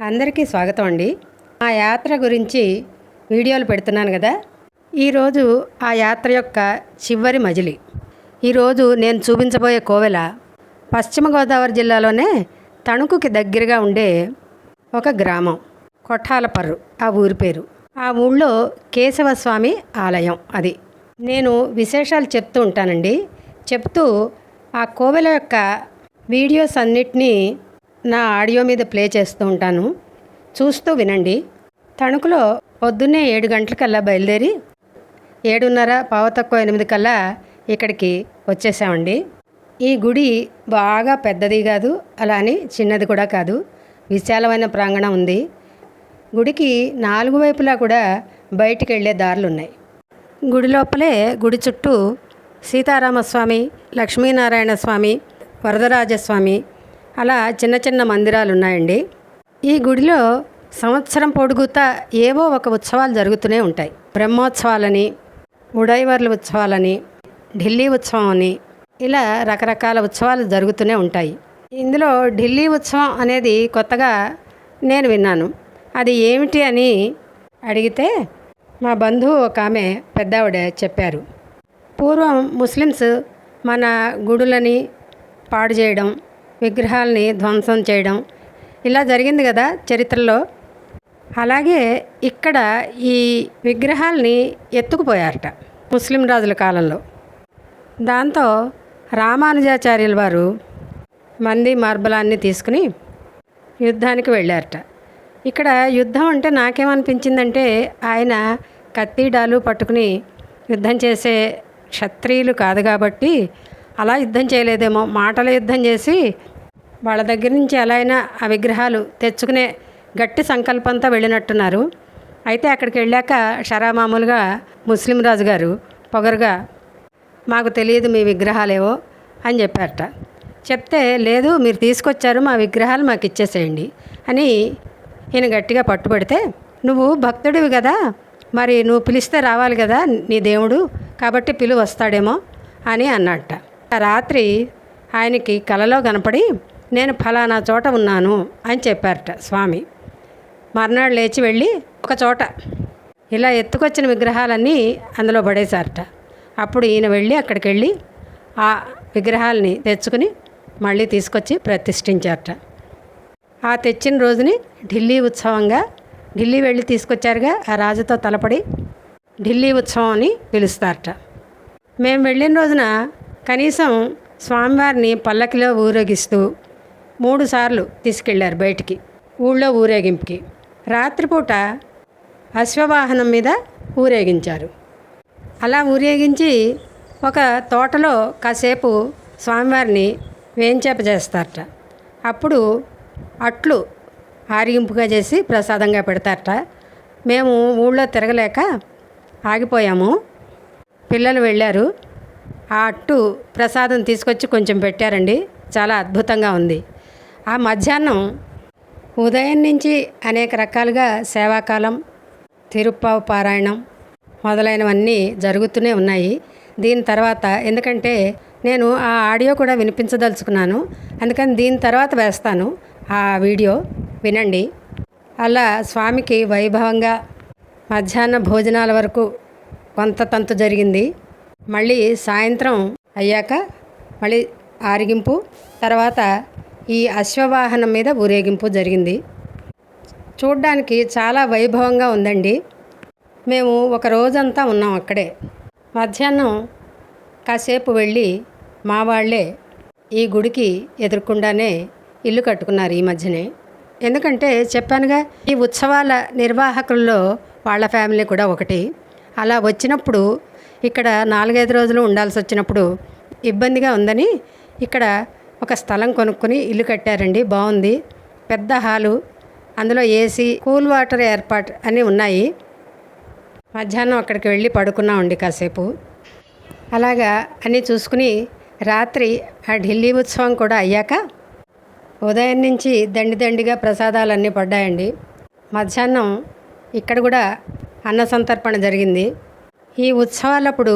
అందరికీ స్వాగతం అండి. ఆ యాత్ర గురించి వీడియోలు పెడుతున్నాను కదా. ఈరోజు ఆ యాత్ర యొక్క చివరి మజిలి. ఈరోజు నేను చూపించబోయే కోవెల పశ్చిమ గోదావరి జిల్లాలోనే తణుకుకి దగ్గరగా ఉండే ఒక గ్రామం. కొఠాలపర్రు ఆ ఊరి పేరు. ఆ ఊళ్ళో కేశవస్వామి ఆలయం అది. నేను విశేషాలు చెప్తూ ఉంటానండి. చెప్తూ ఆ కోవెల యొక్క వీడియోస్ అన్నిటినీ నా ఆడియో మీద ప్లే చేస్తూ ఉంటాను. చూస్తూ వినండి. తణుకులో పొద్దున్నే ఏడు గంటలకల్లా బయలుదేరి ఏడున్నర పావు తక్కువ ఎనిమిది కల్లా ఇక్కడికి వచ్చేసామండి. ఈ గుడి బాగా పెద్దది కాదు అలా అని చిన్నది కూడా కాదు. విశాలమైన ప్రాంగణం ఉంది. గుడికి నాలుగు వైపులా కూడా బయటికి వెళ్ళే దారులు ఉన్నాయి గుడి లోపలే గుడి చుట్టూ సీతారామస్వామి లక్ష్మీనారాయణ స్వామి వరదరాజస్వామి అలా చిన్న చిన్న మందిరాలు ఉన్నాయండి ఈ గుడిలో సంవత్సరం పొడుగుతా ఏవో ఒక ఉత్సవాలు జరుగుతూనే ఉంటాయి. బ్రహ్మోత్సవాలని ఉడైవర్ల ఉత్సవాలని ఢిల్లీ ఉత్సవం అని ఇలా రకరకాల ఉత్సవాలు జరుగుతూనే ఉంటాయి. ఇందులో ఢిల్లీ ఉత్సవం అనేది కొత్తగా నేను విన్నాను. అది ఏమిటి అని అడిగితే మా బంధువు ఒక ఆమె పెద్దావిడ చెప్పారు. పూర్వం ముస్లిమ్స్ మన గుడులని పాడు చేయడం విగ్రహాలని ధ్వంసం చేయడం. ఇలా జరిగింది కదా చరిత్రలో. అలాగే ఇక్కడ ఈ విగ్రహాల్ని ఎత్తుకుపోయారట ముస్లిం రాజుల కాలంలో. దాంతో రామానుజాచార్యుల వారు మంది మార్బలాన్ని తీసుకుని యుద్ధానికి వెళ్ళారట. ఇక్కడ యుద్ధం అంటే నాకేమనిపించిందంటే ఆయన కత్తిడాలు పట్టుకుని యుద్ధం చేసే క్షత్రియులు కాదు కాబట్టి అలా యుద్ధం చేయలేదేమో మాటల యుద్ధం చేసి వాళ్ళ దగ్గర నుంచి ఎలా అయినా ఆ విగ్రహాలు తెచ్చుకునే గట్టి సంకల్పంతో వెళ్ళినట్టున్నారు. అయితే అక్కడికి వెళ్ళాక షరా మామూలుగా ముస్లిం రాజు గారు పొగరుగా మాకు తెలియదు మీ విగ్రహాలేవో అని చెప్పారట. చెప్తే లేదు మీరు తీసుకొచ్చారు మా విగ్రహాలు మాకు ఇచ్చేసేయండి అని ఈయన గట్టిగా పట్టుబడితే నువ్వు భక్తుడివి కదా మరి నువ్వు పిలిస్తే రావాలి కదా నీ దేవుడు కాబట్టి పిలువ వస్తాడేమో అని అన్నట్ట. ఆ రాత్రి ఆయనకి కలలో కనపడి నేను ఫలానా చోట ఉన్నాను అని చెప్పారట స్వామి. మర్నాడు లేచి వెళ్ళి ఒక చోట ఇలా ఎత్తుకొచ్చిన విగ్రహాలన్నీ అందులో పడేశారట. అప్పుడు ఈయన వెళ్ళి అక్కడికి వెళ్ళి ఆ విగ్రహాలని తెచ్చుకుని మళ్ళీ తీసుకొచ్చి ప్రతిష్ఠించారట. ఆ తెచ్చిన రోజుని ఢిల్లీ ఉత్సవంగా ఢిల్లీ వెళ్ళి తీసుకొచ్చారుగా ఆ రాజుతో తలపడి ఢిల్లీ ఉత్సవం అని పిలుస్తారట. మేము వెళ్ళిన రోజున కనీసం స్వామివారిని పల్లకిలో ఊరేగిస్తూ మూడు సార్లు తీసుకెళ్ళారు బయటికి ఊళ్ళో ఊరేగింపుకి. రాత్రిపూట అశ్వవాహనం మీద ఊరేగించారు. అలా ఊరేగించి ఒక తోటలో కాసేపు స్వామివారిని వేంచేప చేస్తారట. అప్పుడు అట్లు ఆరిగింపుగా చేసి ప్రసాదంగా పెడతారట. మేము ఊళ్ళో తిరగలేక ఆగిపోయాము. పిల్లలు వెళ్ళారు. ఆ అట్టు ప్రసాదం తీసుకొచ్చి కొంచెం పెట్టారండి. చాలా అద్భుతంగా ఉంది. ఆ మధ్యాహ్నం ఉదయం నుంచి అనేక రకాలుగా సేవాకాలం తిరుప్పావు పారాయణం మొదలైనవన్నీ జరుగుతూనే ఉన్నాయి. దీని తర్వాత ఎందుకంటే నేను ఆ ఆడియో కూడా వినిపించదలుచుకున్నాను. అందుకని దీని తర్వాత వేస్తాను ఆ వీడియో వినండి. అలా స్వామికి వైభవంగా మధ్యాహ్న భోజనాల వరకు కొంత తంతు జరిగింది. మళ్ళీ సాయంత్రం అయ్యాక మళ్ళీ ఆరిగింపు తర్వాత ఈ అశ్వవాహనం మీద ఊరేగింపు జరిగింది. చూడ్డానికి చాలా వైభవంగా ఉందండి. మేము ఒక రోజంతా ఉన్నాం అక్కడే. మధ్యాహ్నం కాసేపు వెళ్ళి మా వాళ్ళే ఈ గుడికి ఎదుర్కొండానే ఇల్లు కట్టుకున్నారు ఈ మధ్యనే. ఎందుకంటే చెప్పానుగా ఈ ఉత్సవాల నిర్వాహకుల్లో వాళ్ళ ఫ్యామిలీ కూడా ఒకటి. అలా వచ్చినప్పుడు ఇక్కడ నాలుగైదు రోజులు ఉండాల్సి వచ్చినప్పుడు ఇబ్బందిగా ఉందని ఇక్కడ ఒక స్థలం కొనుక్కొని ఇల్లు కట్టారండి. బాగుంది. పెద్ద హాలు. అందులో ఏసీ కూల్ వాటర్ ఏర్పాటు అన్నీ ఉన్నాయి. మధ్యాహ్నం అక్కడికి వెళ్ళి పడుకున్నామండి కాసేపు. అలాగా అన్నీ చూసుకుని రాత్రి ఆ ఢిల్లీ ఉత్సవం కూడా అయ్యాక ఉదయం నుంచి దండి దండిగా ప్రసాదాలన్నీ పడ్డాయండి. మధ్యాహ్నం ఇక్కడ కూడా అన్న సంతర్పణ జరిగింది. ఈ ఉత్సవాలప్పుడు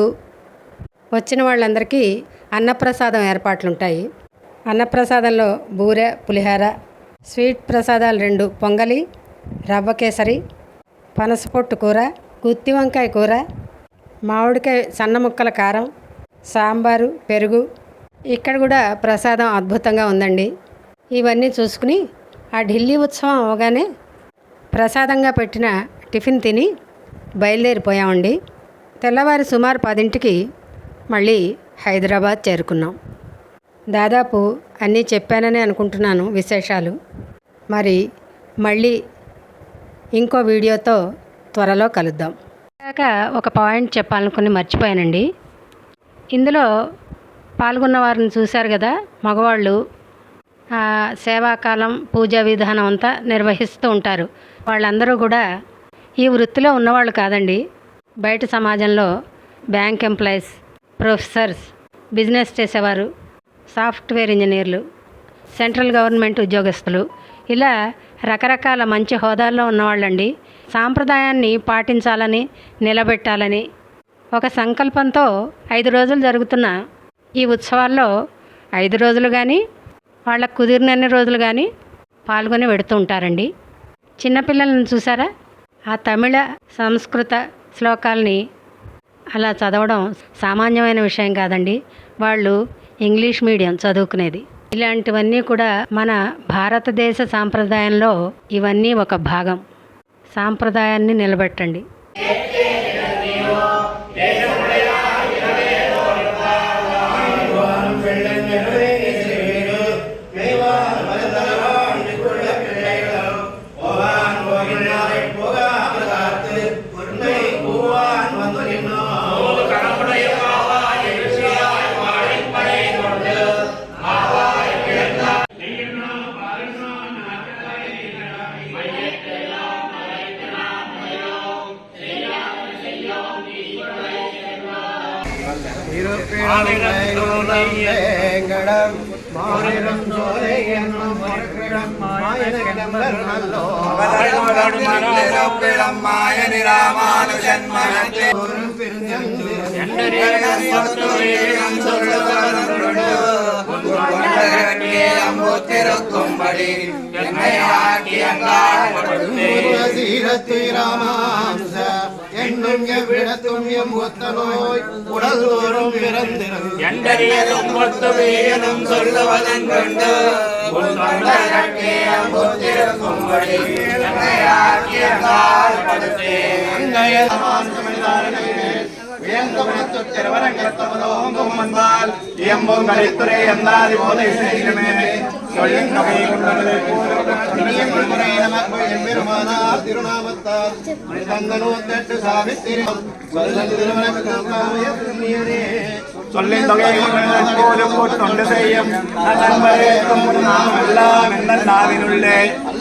వచ్చిన వాళ్ళందరికీ అన్నప్రసాదం ఏర్పాట్లుంటాయి. అన్నప్రసాదంలో బూరె పులిహార స్వీట్ ప్రసాదాలు రెండు పొంగలి రవ్వ కేసరి పనసపొట్టు కూర గుత్తి వంకాయ కూర మామిడికాయ సన్న ముక్కల కారం సాంబారు పెరుగు. ఇక్కడ కూడా ప్రసాదం అద్భుతంగా ఉందండి. ఇవన్నీ చూసుకుని ఆ ఢిల్లీ ఉత్సవం అవగానే ప్రసాదంగా పెట్టిన టిఫిన్ తిని బయలుదేరిపోయామండి. తెల్లవారి సుమారు పదింటికి మళ్ళీ హైదరాబాద్ చేరుకున్నాం. దాదాపు అన్నీ చెప్పానని అనుకుంటున్నాను విశేషాలు. మరి మళ్ళీ ఇంకో వీడియోతో త్వరలో కలుద్దాం. కాక ఒక పాయింట్ చెప్పాలనుకుని మర్చిపోయానండి. ఇందులో పాల్గొన్న వారిని చూశారు కదా మగవాళ్ళు. సేవాకాలం పూజా విధానం అంతా నిర్వహిస్తూ ఉంటారు. వాళ్ళందరూ కూడా ఈ వృత్తిలో ఉన్నవాళ్ళు కాదండి. బయట సమాజంలో బ్యాంక్ ఎంప్లాయీస్ ప్రొఫెసర్స్ బిజినెస్ చేసేవారు. సాఫ్ట్వేర్ ఇంజనీర్లు సెంట్రల్ గవర్నమెంట్ ఉద్యోగస్తులు. ఇలా రకరకాల మంచి హోదాల్లో ఉన్నవాళ్ళండి. సాంప్రదాయాన్ని పాటించాలని నిలబెట్టాలని ఒక సంకల్పంతో ఐదు రోజులు జరుగుతున్న ఈ ఉత్సవాల్లో ఐదు రోజులు కానీ వాళ్ళకు కుదిరినన్ని రోజులు కానీ పాల్గొని పెడుతూ ఉంటారండి. చిన్నపిల్లలను చూసారా? ఆ తమిళ సంస్కృత శ్లోకాల్ని అలా చదవడం సామాన్యమైన విషయం కాదండి. వాళ్ళు ఇంగ్లీష్ మీడియం చదువుకునేది. ఇలాంటివన్నీ కూడా మన భారతదేశ సాంప్రదాయంలో ఇవన్నీ ఒక భాగం. సాంప్రదాయాన్ని నిలబెట్టండి. மானம் ஏங்கடம் மானம் சோலை என்னும் என்னை ஆக்கி அங்காள் என்னும் எவ்விடத்தும் எம் ஒத்த நோய் உடல் தோறும் பிறந்திரும் எண்டறியலும் ஒத்துமையனும் போதை செய்கிறமே. சொல்லின் நகை நமக்கு பெருமானார் திருநாமத்தார் தந்தனோத்தட்டு சாவித்திரி ുള്ളേ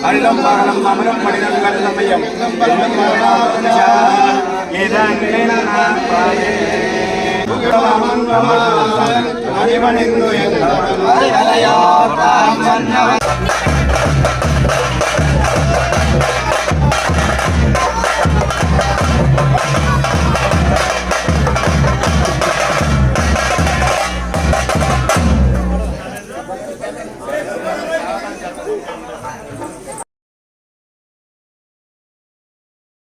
അള്ളം പാളം അമരം പണിതം കരുതമയം ഏതാണ്ട് അടിപണിന്നു